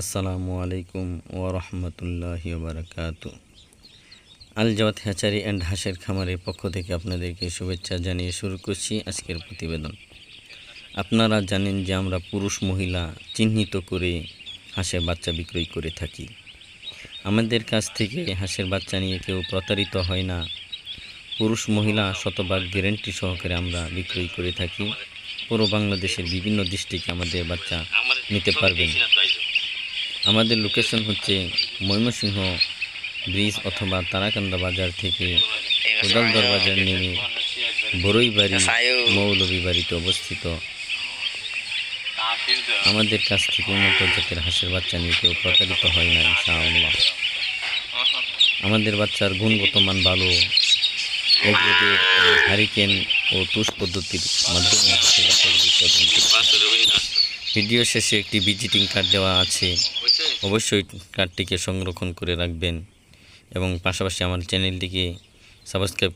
আসসালামু আলাইকুম ও রহমতুল্লাহ বারকাত আল Zawad hatchery and হাঁসের খামারের পক্ষ থেকে আপনাদেরকে শুভেচ্ছা জানিয়ে শুরু করছি আজকের প্রতিবেদন। আপনারা জানেন যে আমরা পুরুষ মহিলা চিহ্নিত করে হাঁসের বাচ্চা বিক্রয় করে থাকি। আমাদের কাছ থেকে হাঁসের বাচ্চা নিয়ে কেউ প্রতারিত হয় না। পুরুষ মহিলা শতভাগ গ্যারেন্টি সহকারে আমরা বিক্রয় করে থাকি। পুরো বাংলাদেশের বিভিন্ন ডিস্ট্রিক্টে আমাদের বাচ্চা নিতে পারবেন। আমাদের লোকেশন হচ্ছে ময়মনসিংহ ব্রিজ অথবা তারাকান্দা বাজার থেকে কোদালদর বাজার নেমে বড়ইবাড়ি মৌলভী বাড়িতে অবস্থিত। আমাদের কাছ থেকে উন্নত জাতের হাঁসের বাচ্চা নিয়ে কেউ প্রতারিত হয় না, ইনশাআল্লাহ। আমাদের বাচ্চার গুণগত মান ভালো হারিকেন ও তুষ পদ্ধতির মাধ্যমে ভিডিও শেষে একটি ভিজিটিং কার্ড দেওয়া আছে। অবশ্যই কার্ডটিকে সংরক্ষণ করে রাখবেন এবং পাশাপাশি আমার চ্যানেলটিকে সাবস্ক্রাইব